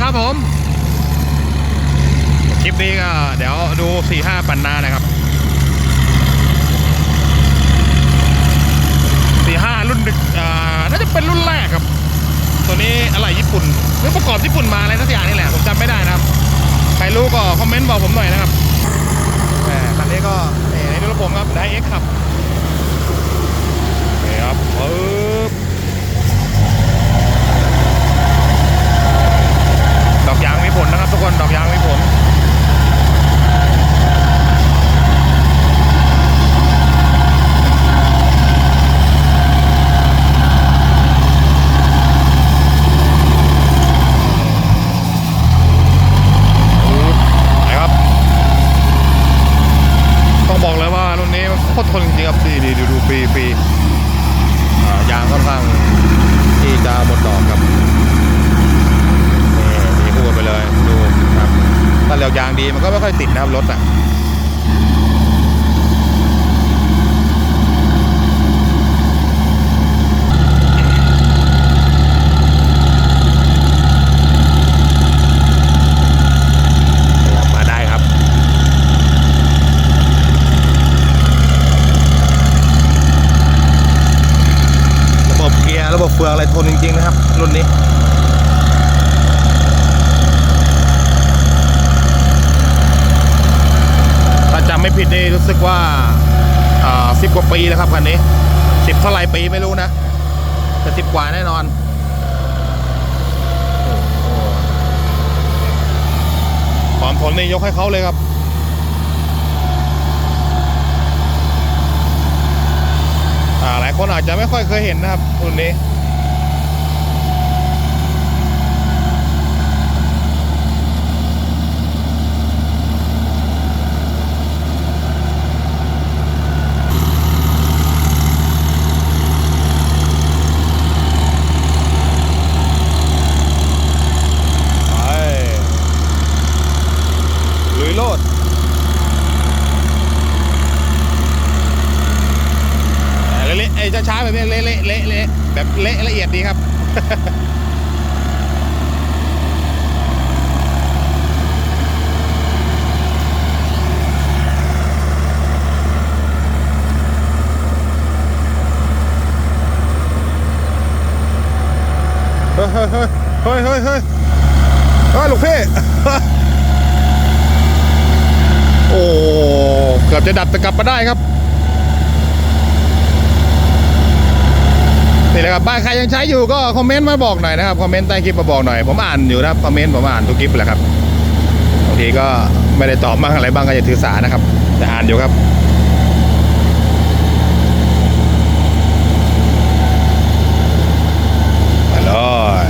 ครับผม คลิปนี้ก็เดี๋ยวดู 45 ปันนานะครับ 45 รุ่นดึกอ่าน่าจะเป็นรุ่นแรกครับ ตัวนี้อะไรญี่ปุ่นหรือประกอบญี่ปุ่นมาอะไรสักอย่างนี่แหละ ผมจำไม่ได้นะครับ ใครรู้ก็คอมเมนต์บอกผมหน่อยนะครับแหมคันนี้ก็นี่ในรถผมครับไดเอ็กครับนี่ครับอกยางมีผลนะครับทุกคน ดอกยางมีผล ไหนครับ ต้องบอกเลยว่ารุ่นนี้โคตรทนจริงๆครับดี ดีดูดูปีปีอ่ายางค่อนข้างที่จะหมดดอกครับนี่ดีคู่กันไปเลยดูครับถ้าเร็วยางดีมันก็ไม่ค่อยติดนะครับรถอะ มาได้ครับ ระบบเกีย ระบบเฟืองอะไรทนจริงๆนะครับ รุ่นนี้ถ้าจำไม่ผิดนี่รู้สึกว่าสิบกว่าปีแล้วครับคันนี้สิบเท่าไรปีไม่รู้นะ แต่สิบกว่าแน่นอนความทนนี่ยกให้เขาเลยครับ อ่า หลายคนอาจจะไม่ค่อยเคยเห็นนะครับรุ่นนี้ ไปลุยโลด เละๆไอ้ช้าๆ แบบนี้เละๆเละเละแบบเละละเอียดดีครับ เฮ้ยเฮ้ยเฮ้ยเฮ้ยเฮ้ยเฮ้ยเฮ้ยลูกพี่โอ้ เกือบจะดับแต่กลับมาได้ครับ นี่แหละครับบ้านใครยังใช้อยู่ก็คอมเมนต์มาบอกหน่อยนะครับคอมเมนต์ใต้คลิปมาบอกหน่อยผมอ่านอยู่นะครับคอมเมนต์ผมอ่านทุกคลิปแหละครับบางทีก็ไม่ได้ตอบบ้างอะไรบ้างก็อย่าถือสานะครับ แต่อ่านอยู่ครับไปเลย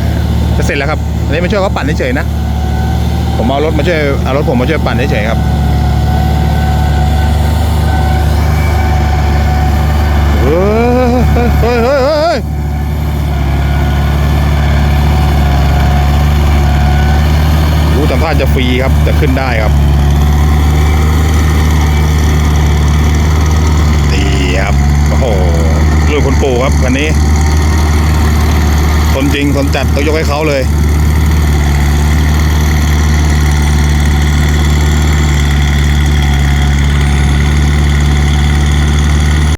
จะเสร็จแล้วครับอันนี้มาช่วยเขาปั่นเฉยๆนะผมเอารถมาช่วยเอารถผมมาช่วยปั่นเฉยๆครับ เฮ้ยเฮ้ยเฮ้ยเฮ้ยเฮ้ย รู้สัมภาษณ์จะฟรีครับจะขึ้นได้ครับดีครับโอ้โหเรื่องคนปู่ครับคันนี้คนจริงคนจัดต้องยกให้เขาเลย